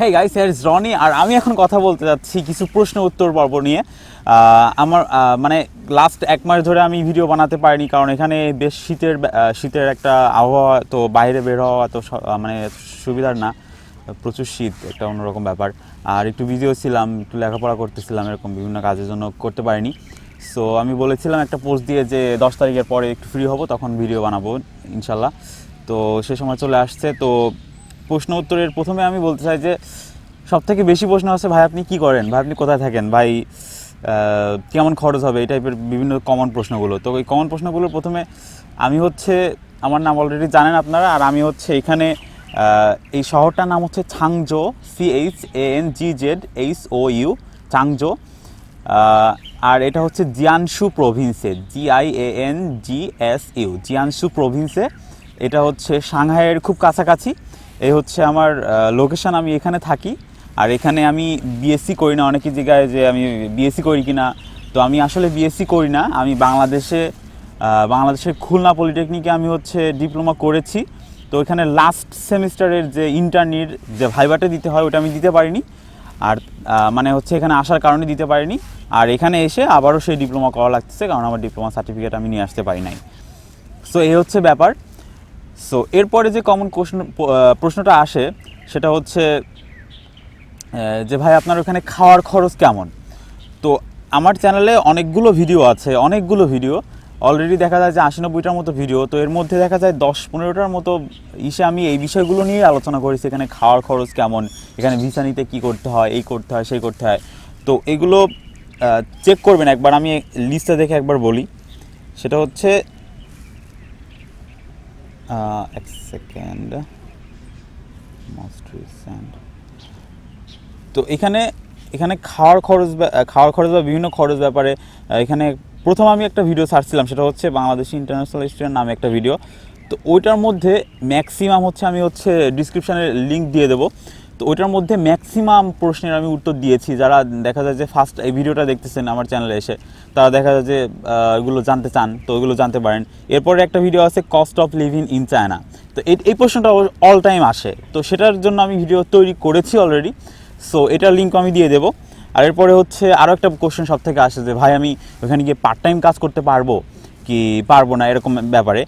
Hey guys এর রনি আর আমি এখন কথা বলতে যাচ্ছি কিছু প্রশ্ন উত্তর পর্ব নিয়ে। আমার মানে লাস্ট এক মাস ধরে আমি ভিডিও বানাতে পারিনি, কারণ এখানে বেশ শীতের শীতের একটা আবহাওয়া, তো বাইরে বের হওয়া তো মানে সুবিধার না। প্রচুর শীত, একটা অন্যরকম ব্যাপার। আর একটু বিজিও ছিলাম, একটু লেখাপড়া করতেছিলাম, এরকম বিভিন্ন কাজের জন্য করতে পারিনি। সো আমি বলেছিলাম একটা পোস্ট দিয়ে যে দশ তারিখের পরে একটু ফ্রি হব, তখন ভিডিও বানাবো, ইনশাল্লাহ। তো সে সময় চলে আসছে, তো প্রশ্ন উত্তরের প্রথমে আমি বলতে চাই যে সব থেকে বেশি প্রশ্ন আছে, ভাই আপনি কি করেন? ভাই আপনি কোথায় থাকেন? ভাই কেমন খরচ হবে? এই টাইপের বিভিন্ন কমন প্রশ্নগুলো। তো এই কমন প্রশ্নগুলো প্রথমে আমি হচ্ছে, আমার নাম অলরেডি জানেন আপনারা, আর আমি হচ্ছে এখানে এই শহরটার নাম হচ্ছে Changzhou C H A N G Z H O U Changzhou. আর এটা হচ্ছে Jiangsu প্রভিন্সে J I A N G S U Jiangsu প্রভিন্সে এটা হচ্ছে সাংহাইয়ের খুব কাছাকাছি। এই হচ্ছে আমার লোকেশান আমি এখানে থাকি। আর এখানে আমি বিএসসি করি না, অনেকে জায়গায় যে আমি বিএসসি করি কি না তো আমি আসলে বিএসসি করি না, আমি বাংলাদেশে বাংলাদেশের খুলনা পলিটেকনিকে আমি হচ্ছে ডিপ্লোমা করেছি। তো এখানে লাস্ট সেমিস্টারের যে ইন্টারনির যে ভাইবাটা দিতে হয়, ওটা আমি দিতে পারিনি। আর মানে হচ্ছে এখানে আসার কারণে দিতে পারিনি। আর এখানে এসে আবারও সেই ডিপ্লোমা করা লাগতেছে, কারণ আমার ডিপ্লোমা সার্টিফিকেট আমি নিয়ে আসতে পারি নাই। সো এই হচ্ছে ব্যাপার। সো এরপরে যে কমন প্রশ্ন প্রশ্নটা আসে, সেটা হচ্ছে যে ভাই আপনার ওখানে খাওয়ার খরচ কেমন? তো আমার চ্যানেলে অনেকগুলো ভিডিও আছে, অনেকগুলো ভিডিও অলরেডি দেখা যায় যে আশি নব্বইটার মতো ভিডিও তো এর মধ্যে দেখা যায় দশ পনেরোটার মতো ইসে আমি এই বিষয়গুলো নিয়ে আলোচনা করেছি, এখানে খাওয়ার খরচ কেমন, এখানে ভিসা নিতে কী করতে হয়, এই করতে হয়, সেই করতে হয়। তো এগুলো চেক করবেন একবার, আমি লিস্টটা দেখে একবার বলি। সেটা হচ্ছে এক সেকেন্ড মোস্ট রিসেন্ট তো এখানে এখানে খাওয়ার খরচ খাওয়ার খরচ বা বিভিন্ন খরচ ব্যাপারে এখানে প্রথম আমি একটা ভিডিও ছাড়ছিলাম, সেটা হচ্ছে বাংলাদেশি ইন্টারন্যাশনাল স্টুডেন্ট নামে একটা ভিডিও তো ওইটার মধ্যে ম্যাক্সিমাম হচ্ছে আমি হচ্ছে ডিসক্রিপশানে লিঙ্ক দিয়ে দেবো। তো ওইটার মধ্যে ম্যাক্সিমাম প্রশ্নের আমি উত্তর দিয়েছি। যারা দেখা যায় যে ফার্স্ট এই ভিডিওটা দেখতেছেন আমার চ্যানেলে এসে, তারা দেখা যায় যে এগুলো জানতে চান, তো ওইগুলো জানতে পারেন। এরপরে একটা ভিডিও আছে cost of living in China তো এই এই প্রশ্নটা অল টাইম আসে। তো সেটার জন্য আমি ভিডিও তৈরি করেছি অলরেডি সো এটার লিঙ্ক আমি দিয়ে দেবো। আর এরপরে হচ্ছে আরও একটা কোশ্চেন সব থেকে আসে যে, ভাই, আমি ওখানে গিয়ে পার্ট টাইম কাজ করতে পারব? কি, পারব না, এরকম ব্যাপারে।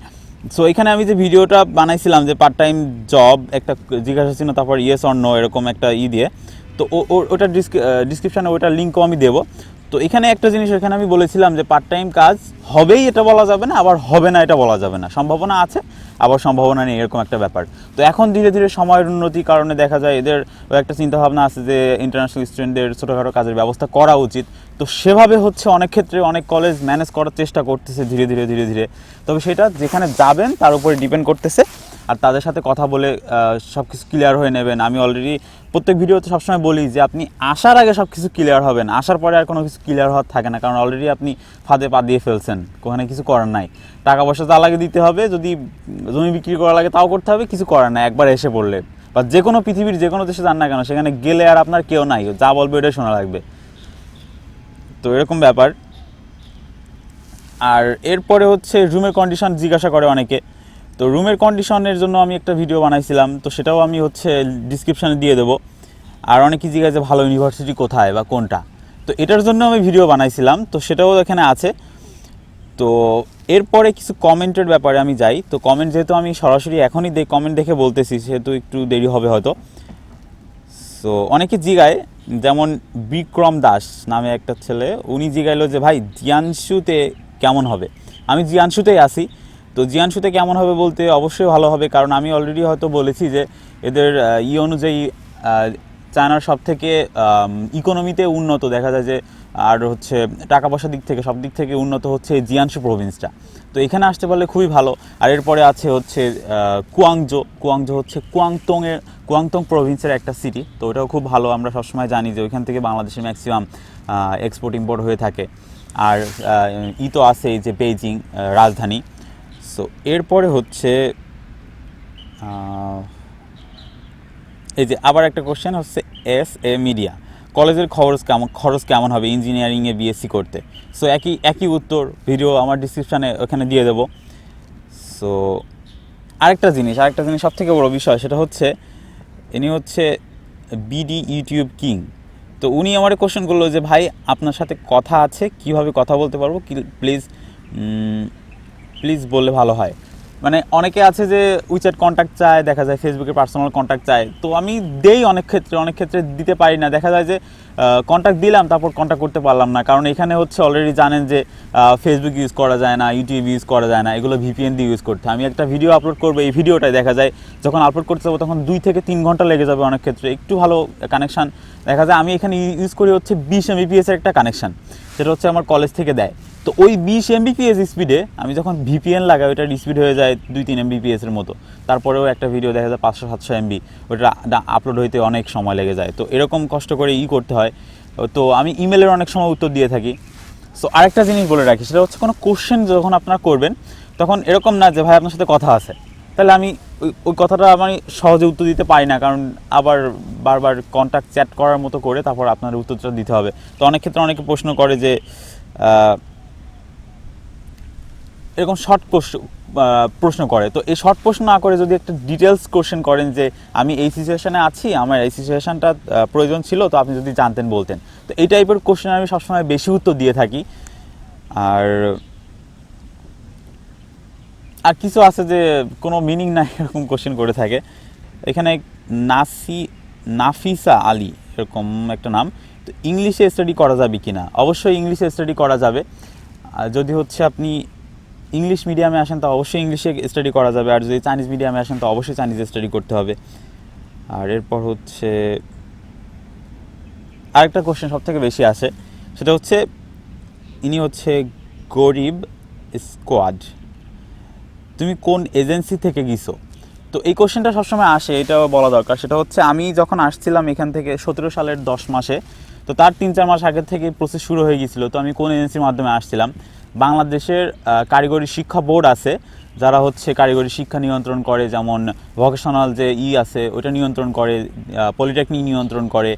সো এখানে আমি যে ভিডিওটা বানাইছিলাম, যে পার্ট টাইম জব একটা জিজ্ঞাসা ছিল, তারপর ইয়েস অর নো এরকম একটা ই দিয়ে। তো ওটা ডিসক্রিপশানে ওটার লিঙ্কও আমি দেবো। তো এখানে একটা জিনিস এখানে আমি বলেছিলাম যে পার্ট টাইম কাজ হবেই এটা বলা যাবে না, আবার হবে না এটা বলা যাবে না। সম্ভাবনা আছে, আবার সম্ভাবনা নেই, এরকম একটা ব্যাপার। তো এখন ধীরে ধীরে সময়ের উন্নতির কারণে দেখা যায় এদের একটা চিন্তাভাবনা আছে যে ইন্টারন্যাশনাল স্টুডেন্টদের ছোটোখাটো কাজের ব্যবস্থা করা উচিত। তো সেভাবে হচ্ছে অনেক ক্ষেত্রে অনেক কলেজ ম্যানেজ করার চেষ্টা করতেছে ধীরে ধীরে ধীরে ধীরে। তবে সেটা যেখানে যাবেন তার উপরে ডিপেন্ড করতেছে। আর তাদের সাথে কথা বলে সব কিছু ক্লিয়ার হয়ে নেবেন। আমি অলরেডি প্রত্যেক ভিডিওতে সবসময় বলি যে, আপনি আসার আগে সব কিছু ক্লিয়ার হবেন। আসার পরে আর কোনো কিছু ক্লিয়ার হওয়ার থাকে না, কারণ অলরেডি আপনি ফাঁদে পা দিয়ে ফেলছেন। ওখানে কিছু করার নাই। টাকা পয়সা যা লাগে দিতে হবে, যদি জমি বিক্রি করা লাগে তাও করতে হবে, কিছু করার নাই, একবার এসে পড়লে। বা যে কোনো পৃথিবীর, যে কোনো দেশে যান না কেন, সেখানে গেলে আর আপনার কেউ নাই। যা বলবে ওটাই শোনা লাগবে। তো এরকম ব্যাপার। আর এরপরে হচ্ছে রুমের কন্ডিশন জিজ্ঞাসা করে অনেকে। তো রুমের কন্ডিশনের জন্য আমি একটা ভিডিও বানাইছিলাম, তো সেটাও আমি হচ্ছে ডিসক্রিপশানে দিয়ে দেবো। আর অনেকে জিজ্ঞাসা ভালো ইউনিভার্সিটি কোথায় বা কোনটা। তো এটার জন্য আমি ভিডিও বানাইছিলাম, তো সেটাও এখানে আছে। তো এরপরে কিছু কমেন্টের ব্যাপারে আমি যাই। তো কমেন্ট যেহেতু আমি সরাসরি এখনই কমেন্ট দেখে বলতেছি, সেহেতু একটু দেরি হবে হয়তো। সো অনেকে জিগায়, যেমন বিক্রম দাস নামে একটা ছেলে, উনি জিগাইলো যে, ভাই, জিয়ানশুতে কেমন হবে? আমি জিয়ানশুতেই আসি তো জিয়ানশুতে কেমন হবে বলতে অবশ্যই ভালো হবে, কারণ আমি অলরেডি হয়তো বলেছি যে এদের ই অনুযায়ী চায়নার সব থেকে ইকোনমিতে উন্নত, দেখা যায় যে, আর হচ্ছে টাকা পয়সার দিক থেকে সব দিক থেকে উন্নত হচ্ছে এই জিয়ানশু প্রভিন্সটা তো এখানে আসতে পারলে খুবই ভালো, আর এরপরে আছে হচ্ছে কুয়াংজো কুয়াংজো হচ্ছে কুয়াংতংয়ের, কুয়াংতং প্রভিন্সের একটা সিটি তো ওটাও খুব ভালো, আমরা সবসময় জানি যে ওইখান থেকে বাংলাদেশের ম্যাক্সিমাম এক্সপোর্ট ইম্পোর্ট হয়ে থাকে। আর ই তো আছে যে বেইজিং রাজধানী। সো এরপরে হচ্ছে এই যে আবার একটা কোশ্চেন হচ্ছে এস এ মিডিয়া কলেজের খরচ কেমন খরচ কেমন হবে ইঞ্জিনিয়ারিংয়ে বিএসসি করতে? সো একই একই উত্তর ভিডিও আমার ডিসক্রিপশানে ওখানে দিয়ে দেবো। সো আরেকটা জিনিস আরেকটা জিনিস সব থেকে বড় বিষয়, সেটা হচ্ছে, ইনি হচ্ছে বিডি ইউটিউব কিং তো উনি আমার কোশ্চেন করল যে, ভাই, আপনার সাথে কথা আছে? কীভাবে কথা বলতে পারব? কি প্লিজ প্লিজ বললে ভালো হয়। মানে অনেকে আছে যে উইচ্যাট কন্ট্যাক্ট চায়, দেখা যায় ফেসবুকে পার্সোনাল কন্ট্যাক্ট চায়। তো আমি দেই অনেক ক্ষেত্রে অনেক ক্ষেত্রে দিতে পারি না। দেখা যায় যে কন্ট্যাক্ট দিলাম, তারপর কন্ট্যাক্ট করতে পারলাম না। কারণ এখানে হচ্ছে অলরেডি জানেন যে ফেসবুক ইউজ করা যায় না ইউটিউব ইউজ করা যায় না। এগুলো ভিপিএন দিয়ে ইউজ করতে আমি একটা ভিডিও আপলোড করব, এই ভিডিওটাই দেখা যায়, যখন আপলোড করতে যাব, তখন দুই থেকে তিন ঘণ্টা লেগে যাবে অনেক ক্ষেত্রে। একটু ভালো কানেকশান দেখা যায় আমি এখানে ইউজ করি হচ্ছে বিশ এমবিপিএস এর একটা কানেকশান সেটা হচ্ছে আমার কলেজ থেকে দেয়। তো ওই বিশ এমবিপিএস স্পিডে আমি যখন ভিপিএন লাগাই, ওইটার স্পিড হয়ে যায় দুই তিন এমবিপিএস এর মতো। তারপরেও একটা ভিডিও দেখা যায় পাঁচশো, সাতশো এমবি ওটা আপলোড হইতে অনেক সময় লেগে যায়। তো এরকম কষ্ট করে ই করতে হয়। তো আমি ইমেলের অনেক সময় উত্তর দিয়ে থাকি। সো আরেকটা জিনিস বলে রাখি, সেটা হচ্ছে কোনো কোশ্চেন যখন আপনারা করবেন, তখন এরকম না যে, ভাই, আপনার সাথে কথা আছে। তাহলে আমি ওই কথাটা আমি সহজে উত্তর দিতে পারি না, কারণ আবার বারবার কন্ট্যাক্ট চ্যাট করার মতো করে তারপর আপনার উত্তরটা দিতে হবে। তো অনেক ক্ষেত্রে অনেকে প্রশ্ন করে যে এরকম শর্ট প্রশ্ন করে। তো এই শর্ট প্রশ্ন না করে যদি একটা ডিটেলস কোশ্চেন করেন যে আমি এই সিচুয়েশানে আছি, আমার এই সিচুয়েশনটা প্রয়োজন ছিল, তো আপনি যদি জানতেন, বলতেন। তো এই টাইপের কোশ্চেন আমি সবসময় বেশি উত্তর দিয়ে থাকি। আর আর কিছু আছে যে কোনো মিনিং নাই, এরকম কোশ্চেন করে থাকে। এখানে নাসি, নাফিসা আলী, এরকম একটা নাম। তো ইংলিশে স্টাডি করা যাবে কি না অবশ্যই ইংলিশে স্টাডি করা যাবে। যদি হচ্ছে আপনি ইংলিশ মিডিয়ামে আসেন তো অবশ্যই ইংলিশে স্টাডি করা যাবে। আর যদি চাইনিজ মিডিয়ামে আসেন তো অবশ্যই চাইনিজে স্টাডি করতে হবে। আর এরপর হচ্ছে আরেকটা কোশ্চেন সব থেকে বেশি আসে। সেটা হচ্ছে, ইনি হচ্ছে গরিব স্কোয়াড তুমি কোন এজেন্সি থেকে গিয়েছো তো এই কোশ্চেনটা সবসময় আসে, এটাও বলা দরকার। সেটা হচ্ছে, আমি যখন আসছিলাম এখান থেকে সতেরো সালের দশ মাসে, তো তার তিন চার মাস আগে থেকে প্রসেস শুরু হয়ে গিয়েছিল। তো আমি কোন এজেন্সির মাধ্যমে আসছিলাম? বাংলাদেশের কারিগরি শিক্ষা বোর্ড আছে, যারা হচ্ছে কারিগরি শিক্ষা নিয়ন্ত্রণ করে, যেমন ভোকেশনাল যে ই আছে ওটা নিয়ন্ত্রণ করে পলিটেকনিক নিয়ন্ত্রণ করে।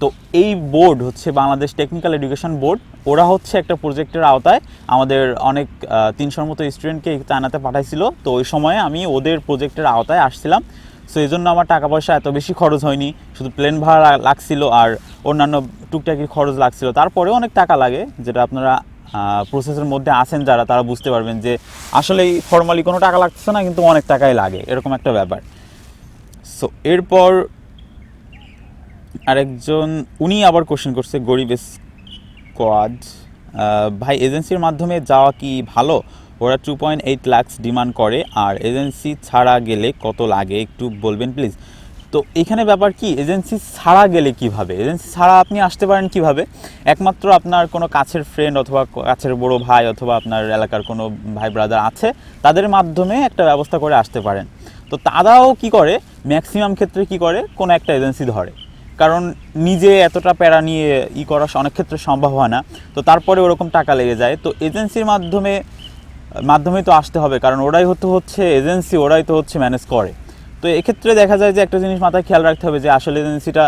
তো এই বোর্ড হচ্ছে বাংলাদেশ টেকনিক্যাল এডুকেশন বোর্ড। ওরা হচ্ছে একটা প্রজেক্টের আওতায় আমাদের অনেক তিনশোর মতো স্টুডেন্টকে চায়নাতে পাঠাইছিল। তো ওই সময়ে আমি ওদের প্রজেক্টের আওতায় আসছিলাম। সো এই জন্য আমার টাকা পয়সা এত বেশি খরচ হয়নি। শুধু প্লেন ভাড়া লাগছিল আর অন্যান্য টুকটাকি খরচ লাগছিল। তারপরেও অনেক টাকা লাগে, যেটা আপনারা প্রসেসের মধ্যে আছেন যারা, তারা বুঝতে পারবেন যে আসলে ফর্মালি কোনো টাকা লাগতেছে না, কিন্তু অনেক টাকাই লাগে, এরকম একটা ব্যাপার। সো এরপর আরেকজন, উনি আবার কোশ্চেন করছে, গরিব স্কোয়াড ভাই এজেন্সির মাধ্যমে যাওয়া কি ভালো? ওরা two point eight lakhs demand করে, আর এজেন্সি ছাড়া গেলে কত লাগে? একটু বলবেন প্লিজ তো এখানে ব্যাপার কি? এজেন্সি ছাড়া গেলে কীভাবে? এজেন্সি ছাড়া আপনি আসতে পারেন কীভাবে? একমাত্র আপনার কোনো কাছের ফ্রেন্ড অথবা কাছের বড় ভাই অথবা আপনার এলাকার কোনো ভাই ব্রাদার আছে, তাদের মাধ্যমে একটা ব্যবস্থা করে আসতে পারেন। তো তারাও কি করে? ম্যাক্সিমাম ক্ষেত্রে কি করে? কোনো একটা এজেন্সি ধরে। কারণ নিজে এতটা প্যারা নিয়ে ই করা অনেক ক্ষেত্রে সম্ভব হয় না। তো তারপরে ওরকম টাকা লেগে যায়। তো এজেন্সির মাধ্যমে মাধ্যমে তো আসতে হবে। কারণ ওরাই হতে হচ্ছে এজেন্সি, ওরাই তো হচ্ছে ম্যানেজ করে। তো এক্ষেত্রে দেখা যায় যে একটা জিনিস মাথায় খেয়াল রাখতে হবে যে আসলে এজেন্সিটা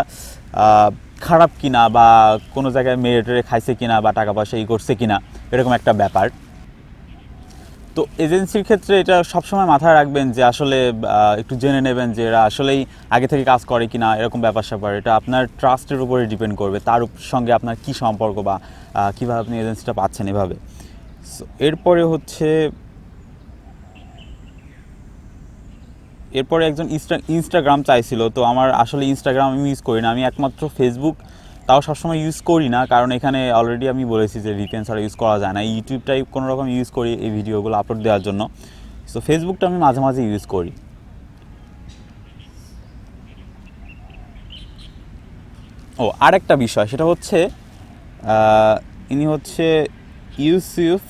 খারাপ কিনা বা কোনো জায়গায় মেরে টেরে খাইছে কিনা বা টাকা পয়সা ই করছে কিনা এরকম একটা ব্যাপার। তো এজেন্সির ক্ষেত্রে এটা সবসময় মাথায় রাখবেন যে আসলে একটু জেনে নেবেন যে এরা আসলেই আগে থেকে কাজ করে কিনা এরকম ব্যাপার স্যাপার। এটা আপনার ট্রাস্টের উপরে ডিপেন্ড করবে তার সঙ্গে আপনার কি সম্পর্ক বা কীভাবে আপনি এজেন্সিটা পাচ্ছেন এভাবে। So, এরপরে হচ্ছে এরপরে একজন ইনস্টা ইনস্টাগ্রাম চাইছিল, তো আমার আসলে ইনস্টাগ্রাম আমি ইউজ করি না। আমি একমাত্র ফেসবুক তাও সবসময় ইউজ করি না, কারণ এখানে অলরেডি আমি বলেছি যে রিপেন ছাড়া ইউজ করা যায় না। ইউটিউবটাই কোনো রকম ইউজ করি এই ভিডিওগুলো আপলোড দেওয়ার জন্য। সো ফেসবুকটা আমি মাঝে মাঝে ইউজ করি। ও, আরেকটা বিষয়, সেটা হচ্ছে ইনি হচ্ছে ইউসুফ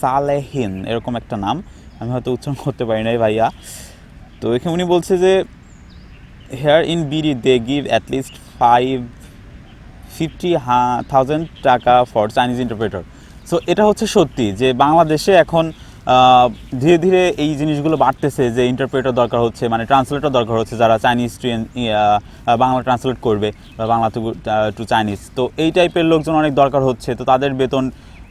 সালেহিন, এরকম একটা নাম। আমি হয়তো উচ্চারণ করতে পারি নাই ভাইয়া। তো এখানে উনি বলছে যে here in BD they give at least five fifty thousand taka for Chinese interpreter so এটা হচ্ছে সত্যি যে বাংলাদেশে এখন ধীরে ধীরে এই জিনিসগুলো বাড়তেছে যে ইন্টারপ্রেটার দরকার হচ্ছে মানে ট্রান্সলেটর দরকার হচ্ছে যারা চাইনিজ টু বাংলা ট্রান্সলেট করবে, বা বাংলা টু টু চাইনিজ তো এই টাইপের লোকজন অনেক দরকার হচ্ছে। তো তাদের বেতন,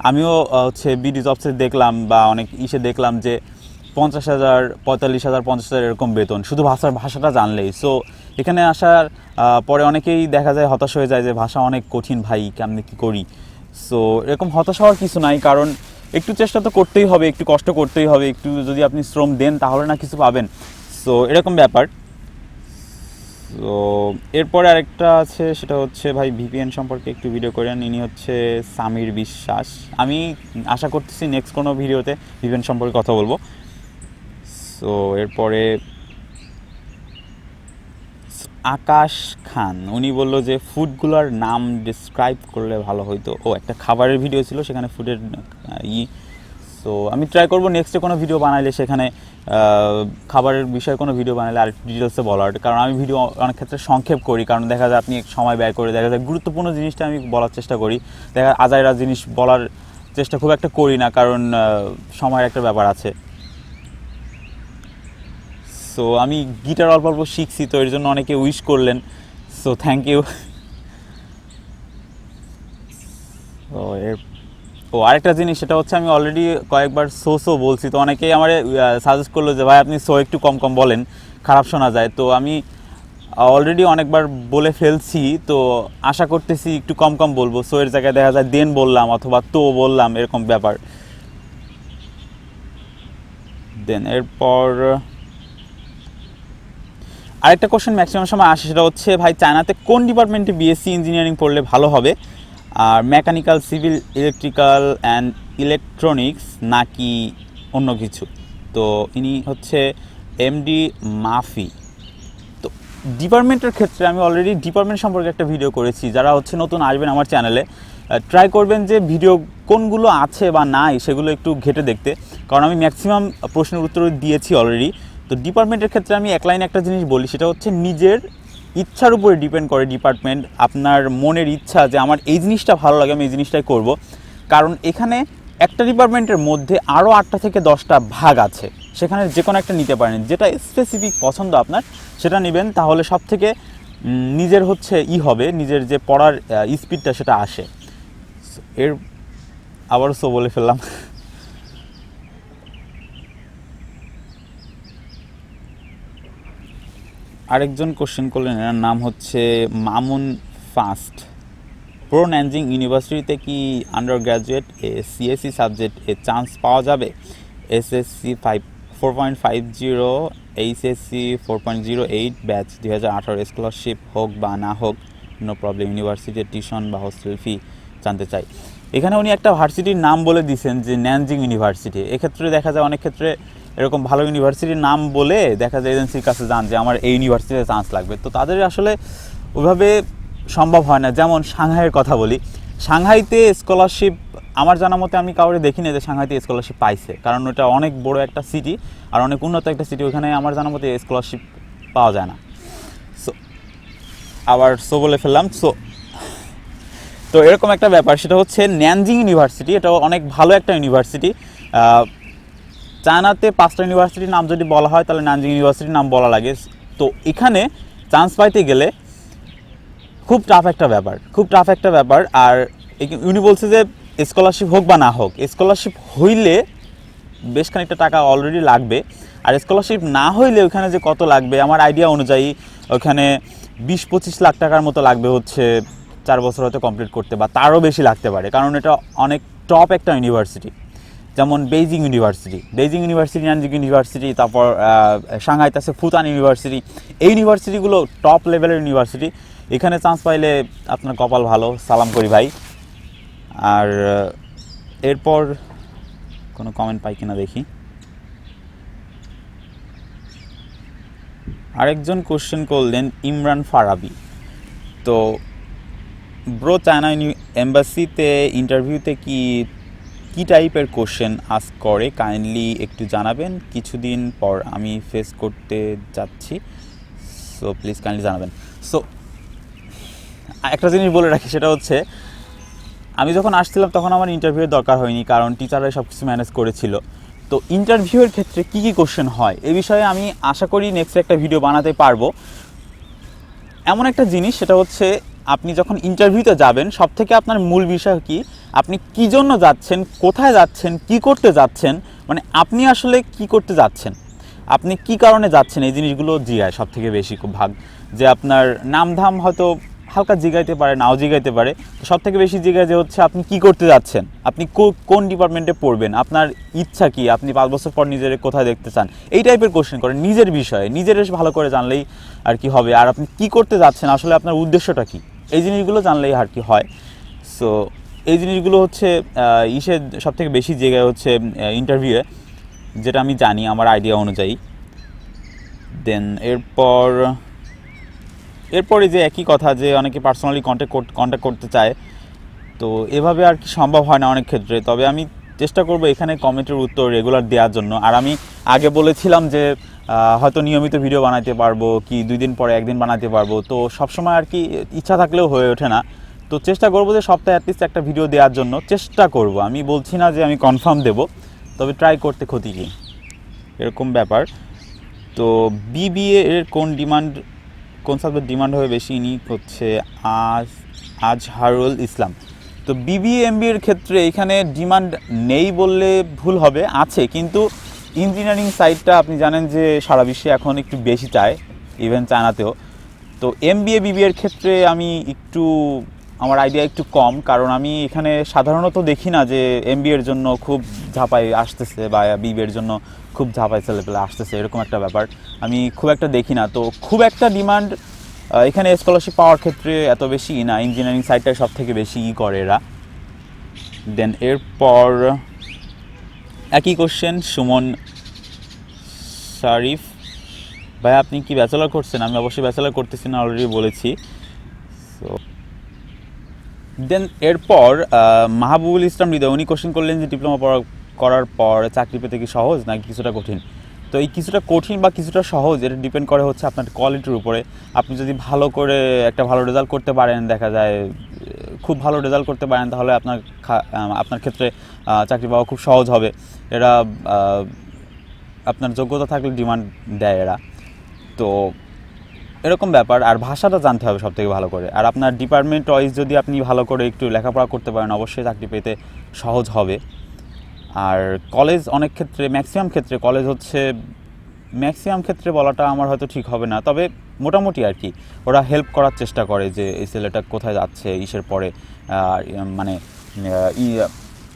আমিও হচ্ছে বিডি জবসে দেখলাম বা অনেক ইসে দেখলাম যে পঞ্চাশ হাজার, পঁয়তাল্লিশ হাজার, পঞ্চাশ হাজার এরকম বেতন। শুধু ভাষার, ভাষাটা জানলেই। সো এখানে আসার পরে অনেকেই দেখা যায় হতাশ হয়ে যায় যে, ভাষা অনেক কঠিন ভাই, কেমনি কী করি? সো এরকম হতাশ হওয়ার কিছু নাই, কারণ একটু চেষ্টা তো করতেই হবে, একটু কষ্ট করতেই হবে, একটু যদি আপনি শ্রম দেন তাহলে না কিছু পাবেন। সো এরকম ব্যাপার। তো এরপরে আরেকটা আছে, সেটা হচ্ছে, ভাই ভিপিএন সম্পর্কে একটু ভিডিও করেন ইনি হচ্ছে সামির বিশ্বাস। আমি আশা করতেছি নেক্সট কোনো ভিডিওতে ভিপিএন সম্পর্কে কথা বলব। সো এরপরে আকাশ খান। উনি বলল যে ফুডগুলোর নাম ডিসক্রাইব করলে ভালো হইতো। ও, একটা খাবারের ভিডিও ছিল, সেখানে ফুডের ই। সো আমি ট্রাই করব নেক্সটে কোনো ভিডিও বানাইলে সেখানে খাবারের বিষয়ে কোনো ভিডিও বানালে আর ডিটেলসে বলার। কারণ আমি ভিডিও অনেক ক্ষেত্রে সংক্ষেপ করি, কারণ দেখা যায় আপনি সময় ব্যয় করে, দেখা যায় গুরুত্বপূর্ণ জিনিসটা আমি বলার চেষ্টা করি। দেখা আজাইরা জিনিস বলার চেষ্টা খুব একটা করি না, কারণ সময়ের একটা ব্যাপার আছে। সো আমি গিটার অল্প অল্প শিখছি, তো এর জন্য অনেকে উইশ করলেন। সো থ্যাংক ইউ ও এর ও, আরেকটা জিনিস, সেটা হচ্ছে আমি অলরেডি কয়েকবার সো সো বলছি। তো অনেকেই আমার সাজেস্ট করল যে, ভাই, আপনি সো একটু কম কম বলেন, খারাপ শোনা যায়। তো আমি অলরেডি অনেকবার বলে ফেলছি। তো আশা করতেছি একটু কম কম বলব। সো এর জায়গায় দেখা যায়, দেন বললাম অথবা তো বললাম, এরকম ব্যাপার। দেন এরপর আরেকটা কোশ্চেন ম্যাক্সিমাম সময় আসে, সেটা হচ্ছে, ভাই, চায়নাতে কোন ডিপার্টমেন্টে বিএসসি ইঞ্জিনিয়ারিং পড়লে ভালো হবে? আর mechanical civil electrical and electronics নাকি অন্য কিছু? তো ইনি হচ্ছে এমডি মাফি। তো ডিপার্টমেন্টের ক্ষেত্রে আমি অলরেডি ডিপার্টমেন্ট সম্পর্কে একটা ভিডিও করেছি। যারা হচ্ছে নতুন আসবেন আমার চ্যানেলে ট্রাই করবেন যে ভিডিও কোনগুলো আছে বা নাই, সেগুলো একটু ঘেটে দেখতে। কারণ আমি ম্যাক্সিমাম প্রশ্নের উত্তর দিয়েছি অলরেডি তো ডিপার্টমেন্টের ক্ষেত্রে আমি এক লাইনে একটা জিনিস বলি, সেটা হচ্ছে নিজের ইচ্ছার উপরে ডিপেন্ড করে ডিপার্টমেন্ট আপনার মনের ইচ্ছা যে আমার এই জিনিসটা ভালো লাগে, আমি এই জিনিসটাই করব। কারণ এখানে একটা ডিপার্টমেন্টের মধ্যে আরও আটটা থেকে দশটা ভাগ আছে, সেখানে যে কোনো একটা নিতে পারেন। যেটা স্পেসিফিক পছন্দ আপনার, সেটা নেবেন, তাহলে সব থেকে নিজের হচ্ছে ই হবে, নিজের যে পড়ার স্পিডটা সেটা আসে। এর, আবারও সো বলে ফেললাম। আরেকজন কোশ্চেন করলেন, এনার নাম হচ্ছে মামুন ফাস্ট। প্রো ন্যানজিং ইউনিভার্সিটিতে কি আন্ডার গ্র্যাজুয়েট এ সিএসসি সাবজেক্ট এ চান্স পাওয়া যাবে? SSC five four point five zero HSC four point zero eight batch দুই হাজার আঠারো স্কলারশিপ হোক বা না হোক নো প্রবলেম ইউনিভার্সিটির টিউশন বা হোস্টেল ফি জানতে চাই। এখানে উনি একটা ভার্সিটির নাম বলে দিয়েছেন যে ন্যানজিং ইউনিভার্সিটি এক্ষেত্রে দেখা যায় অনেক ক্ষেত্রে এরকম ভালো ইউনিভার্সিটির নাম বলে দেখা যায় এজেন্সির কাছে যান যে আমার এই ইউনিভার্সিটিতে চান্স লাগবে। তো তাদের আসলে ওইভাবে সম্ভব হয় না। যেমন সাংহাইয়ের কথা বলি। সাংহাইতে স্কলারশিপ আমার জানা মতে আমি কাউরে দেখিনি যে সাংহাইতে স্কলারশিপ পাইছে। কারণ ওটা অনেক বড় একটা সিটি আর অনেক উন্নত একটা সিটি ওখানে আমার জানা মতে স্কলারশিপ পাওয়া যায় না। সো আবার সো বলে ফেললাম। সো তো এরকম একটা ব্যাপার। সেটা হচ্ছে ন্যানজিং ইউনিভার্সিটি এটা অনেক ভালো একটা ইউনিভার্সিটি চায়নাতে পাঁচটা ইউনিভার্সিটির নাম যদি বলা হয়, তাহলে ন্যানজিং ইউনিভার্সিটির নাম বলা লাগে। তো এখানে চান্স পাইতে গেলে খুব টাফ একটা ব্যাপার, খুব টাফ একটা ব্যাপার। আর উনি বলছে যে স্কলারশিপ হোক বা না হোক স্কলারশিপ হইলে বেশ খানিকটা টাকা অলরেডি লাগবে। আর স্কলারশিপ না হইলে ওখানে যে কত লাগবে, আমার আইডিয়া অনুযায়ী ওখানে বিশ পঁচিশ লাখ টাকার মতো লাগবে হচ্ছে, চার বছর হয়তো কমপ্লিট করতে বা তারও বেশি লাগতে পারে। কারণ এটা অনেক টপ একটা ইউনিভার্সিটি যেমন Beijing university Beijing university Nanjing university, তারপর সাংহাইতে আছে ফুতান ইউনিভার্সিটি, এই ইউনিভার্সিটিগুলো টপ লেভেলের ইউনিভার্সিটি। এখানে চান্স পাইলে আপনার কপাল ভালো, সালাম করি ভাই। আর এরপর কোনো কমেন্ট পাই কিনা দেখি। আরেকজন কোশ্চেন করলেন ইমরান ফারাবি। তো, ব্রো, চায়না এম্বাসিতে ইন্টারভিউতে কি কি টাইপের কোশ্চেন আস করে কাইন্ডলি একটু জানাবেন। কিছুদিন পর আমি ফেস করতে যাচ্ছি সো প্লিজ কাইন্ডলি জানাবেন। সো একটা জিনিস বলে রাখি, সেটা হচ্ছে, আমি যখন আসছিলাম তখন আমার ইন্টারভিউয়ের দরকার হয়নি, কারণ টিচাররাই সব কিছু ম্যানেজ করেছিল। তো ইন্টারভিউয়ের ক্ষেত্রে কী কী কোশ্চেন হয়, এ বিষয়ে আমি আশা করি নেক্সট একটা ভিডিও বানাতে পারব। এমন একটা জিনিস, সেটা হচ্ছে আপনি যখন ইন্টারভিউতে যাবেন সব থেকে আপনার মূল বিষয় কি? আপনি কি জন্য যাচ্ছেন? কোথায় যাচ্ছেন? কি করতে যাচ্ছেন? মানে আপনি আসলে কি করতে যাচ্ছেন? আপনি কি কারণে যাচ্ছেন? এই জিনিসগুলো জিগায় সব থেকে বেশি খুব ভাগ। যে আপনার নামধাম হয়তো হালকা জিগাইতে পারে, নাও জিগাইতে পারে। সব থেকে বেশি জিগায় যে হচ্ছে আপনি কি করতে যাচ্ছেন? আপনি কোন ডিপার্টমেন্টে পড়বেন? আপনার ইচ্ছা কি? আপনি পাঁচ বছর পর নিজের কোথায় দেখতে চান? এই টাইপের কোশ্চেন করেন। নিজের বিষয়ে, নিজের ভালো করে জানলেই আর কি হবে। আর আপনি কি করতে যাচ্ছেন? আসলে আপনার উদ্দেশ্যটা কি? এই জিনিসগুলো জানলেই আর কি হয়। সো এই জিনিসগুলো হচ্ছে ইসে সব থেকে বেশি জায়গায় হচ্ছে ইন্টারভিউয়ে যেটা আমি জানি আমার আইডিয়া অনুযায়ী। দেন এরপর, এরপরে যে একই কথা যে অনেকে পার্সোনালি কন্ট্যাক্ট কন্ট্যাক্ট করতে চায়, তো এভাবে আর কি সম্ভব হয় না অনেক ক্ষেত্রে। তবে আমি চেষ্টা করব এখানে কমেন্টের উত্তর রেগুলার দেওয়ার জন্য। আর আমি আগে বলেছিলাম যে হয়তো নিয়মিত ভিডিও বানাতে পারব, কি দুই দিন পরে একদিন বানাতে পারব। তো সবসময় আর কি ইচ্ছা থাকলেও হয়ে ওঠে না। তো চেষ্টা করব যে সপ্তাহে অ্যাটলিস্ট একটা ভিডিও দেওয়ার জন্য। চেষ্টা করব। আমি বলছি না যে আমি কনফার্ম দেব, তবে ট্রাই করতে ক্ষতি কী? এরকম ব্যাপার। তো বিবিএ এর কোন ডিমান্ড কোন সাবজেক্ট ডিমান্ড হবে বেশি ইনি হচ্ছে আজ আজহারুল ইসলাম। তো বিবিএ এমবি এর ক্ষেত্রে এখানে ডিমান্ড নেই বললে ভুল হবে, আছে। কিন্তু ইঞ্জিনিয়ারিং সাইডটা আপনি জানেন যে সারা বিশ্বে এখন একটু বেশি চায় ইভেন চায়নাতেও। তো এম বি এ বিবিএর ক্ষেত্রে আমি একটু, আমার আইডিয়া একটু কম, কারণ আমি এখানে সাধারণত দেখি না যে এম এর জন্য খুব ঝাঁপাই আসতেছে বা বিবিএর জন্য খুব ঝাঁপাই ছেলেপেলে আসতেছে, এরকম একটা ব্যাপার। আমি খুব একটা দেখি না। তো খুব একটা ডিমান্ড এখানে স্কলারশিপ পাওয়ার ক্ষেত্রে এত বেশি না। ইঞ্জিনিয়ারিং সাইডটাই সব থেকে বেশি ই করে এরা। দেন এরপর একই কোশ্চেন সুমন শারিফ ভাই আপনি কি ব্যাচেলার করছেন? আমি অবশ্যই ব্যাচেলার করতেছি না অলরেডি বলেছি। সো দেন এরপর মাহবুবুল ইসলাম হৃদয়, উনি কোশ্চেন করলেন যে ডিপ্লোমা পড়া, করার পর চাকরি পেতে কি সহজ, নাকি কিছুটা কঠিন? তো এই কিছুটা কঠিন বা কিছুটা সহজ, এটা ডিপেন্ড করে হচ্ছে আপনার কোয়ালিটির উপরে। আপনি যদি ভালো করে একটা ভালো রেজাল্ট করতে পারেন, দেখা যায় খুব ভালো রেজাল্ট করতে পারেন, তাহলে আপনার আপনার ক্ষেত্রে চাকরি পাওয়া খুব সহজ হবে। এরা আপনার যোগ্যতা থাকলে ডিমান্ড দেয় এরা। তো এরকম ব্যাপার, আর ভাষাটা জানতে হবে সব থেকে ভালো করে। আর আপনার ডিপার্টমেন্ট ওয়াইজ যদি আপনি ভালো করে একটু লেখাপড়া করতে পারেন, অবশ্যই চাকরি পেতে সহজ হবে। আর কলেজ অনেক ক্ষেত্রে ম্যাক্সিমাম ক্ষেত্রে কলেজ হচ্ছে ম্যাক্সিমাম ক্ষেত্রে বলাটা আমার হয়তো ঠিক হবে না। তবে মোটামুটি আর কি। ওরা হেল্প করার চেষ্টা করে যে এই ছেলেটা কোথায় যাচ্ছে, ইসের পরে মানে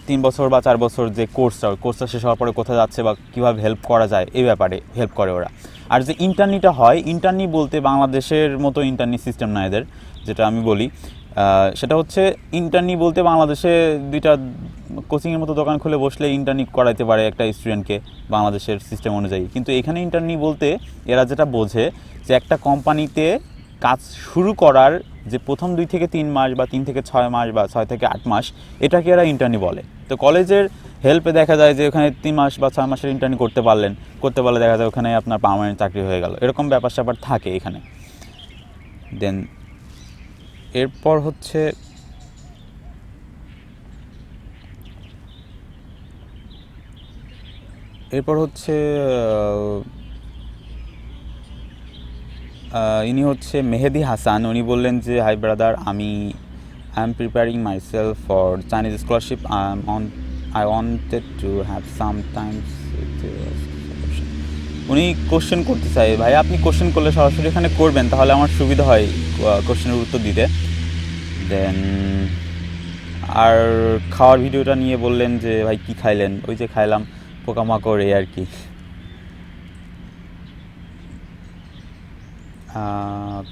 তিন বছর বা চার বছর যে কোর্সটা কোর্সটা শেষ হওয়ার পরে কোথায় যাচ্ছে বা কীভাবে হেল্প করা যায়, এই ব্যাপারে হেল্প করে ওরা। আর যে ইন্টারনিটা হয় ইন্টারনি বলতে বাংলাদেশের মতো ইন্টারনি সিস্টেম না এদের, যেটা আমি বলি। সেটা হচ্ছে ইন্টারনি বলতে বাংলাদেশে দুইটা কোচিংয়ের মতো দোকান খুলে বসলে ইন্টারনি করাইতে পারে একটা স্টুডেন্টকে বাংলাদেশের সিস্টেম অনুযায়ী। কিন্তু এখানে ইন্টারনি বলতে এরা যেটা বোঝে যে একটা কোম্পানিতে কাজ শুরু করার যে প্রথম দুই থেকে তিন মাস বা তিন থেকে ছয় মাস বা ছয় থেকে আট মাস, এটাকে এরা ইন্টার্নি বলে। তো কলেজের হেল্পে দেখা যায় যে ওখানে তিন মাস বা ছয় মাসের ইন্টার্নি করতে পারলেন, করতে পারলে দেখা যায় ওখানে আপনার পার্মানেন্ট চাকরি হয়ে গেল। এরকম ব্যাপার স্যাপার থাকে এখানে। দেন এরপর হচ্ছে এরপর হচ্ছে ইনি হচ্ছে মেহেদি হাসান। উনি বললেন যে, হাই ব্রাদার, আমি, I am preparing myself for Chinese scholarship. I on, I wanted to have some times উনি কোশ্চেন করতে চাই ভাই, আপনি কোশ্চেন করলে সরাসরি এখানে করবেন, তাহলে আমার সুবিধা হয় কোশ্চেনের উত্তর দিতে। দেন আর খাওয়ার ভিডিওটা নিয়ে বললেন যে, ভাই, কি খাইলেন? ওই যে খাইলাম পোকামাকড়, এই আর কি।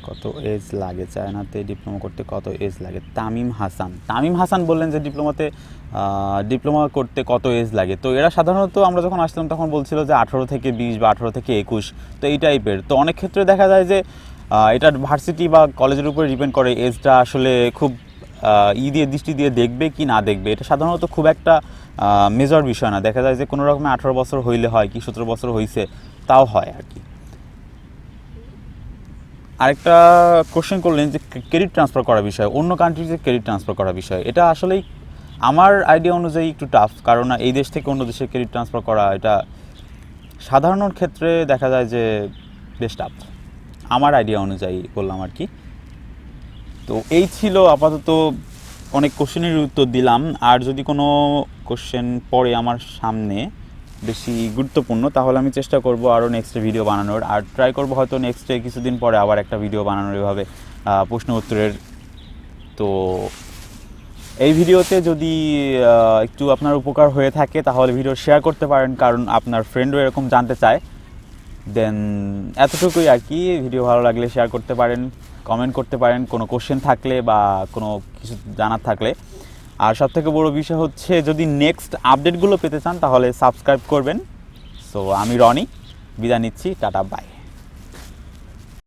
কত এজ লাগে, চায়নাতে ডিপ্লোমা করতে কত এজ লাগে? তামিম হাসান। তামিম হাসান বললেন যে ডিপ্লোমাতে ডিপ্লোমা করতে কত এজ লাগে? তো এরা সাধারণত আমরা যখন আসলাম তখন বলছিল যে আঠারো থেকে বিশ বা আঠারো থেকে একুশ। তো এই টাইপের তো অনেক ক্ষেত্রে দেখা যায় যে এটা ভার্সিটি বা কলেজের উপরে ডিপেন্ড করে এজটা আসলে খুব ই দিয়ে, দৃষ্টি দিয়ে দেখবে কি না দেখবে। এটা সাধারণত খুব একটা মেজর বিষয় না। দেখা যায় যে কোনো রকমে আঠারো বছর হইলে হয় কি, সতেরো বছর হয়েছে তাও হয় আর কি। আরেকটা কোশ্চেন করলেন যে ক্রেডিট ট্রান্সফার করার বিষয়, অন্য কান্ট্রিতে ক্রেডিট ট্রান্সফার করার বিষয়। এটা আসলেই আমার আইডিয়া অনুযায়ী একটু টাফ কারণ এই দেশ থেকে অন্য দেশে ক্রেডিট ট্রান্সফার করা, এটা সাধারণ ক্ষেত্রে দেখা যায় যে বেশ টাফ আমার আইডিয়া অনুযায়ী বললাম আর কি। তো এই ছিল আপাতত অনেক কোশ্চেনের উত্তর দিলাম। আর যদি কোনো কোশ্চেন পড়ে আমার সামনে বেশি গুরুত্বপূর্ণ, তাহলে আমি চেষ্টা করব আরও নেক্সট ভিডিও বানানোর। আর ট্রাই করব হয়তো নেক্সটে কিছুদিন পরে আবার একটা ভিডিও বানানোর এভাবে প্রশ্ন উত্তরের। তো এই ভিডিওতে যদি একটু আপনার উপকার হয়ে থাকে, তাহলে ভিডিও শেয়ার করতে পারেন, কারণ আপনার ফ্রেন্ডও এরকম জানতে চায়। দেন এতটুকুই আর কি ভিডিও ভালো লাগলে শেয়ার করতে পারেন কমেন্ট করতে পারেন, কোনো কোশ্চেন থাকলে বা কোনো কিছু জানার থাকলে। আর সব থেকে বড় বিষয় হচ্ছে, যদি নেক্সট আপডেটগুলো পেতে চান, তাহলে সাবস্ক্রাইব করবেন। সো আমি রনি, বিদায় নিচ্ছি, টাটা বাই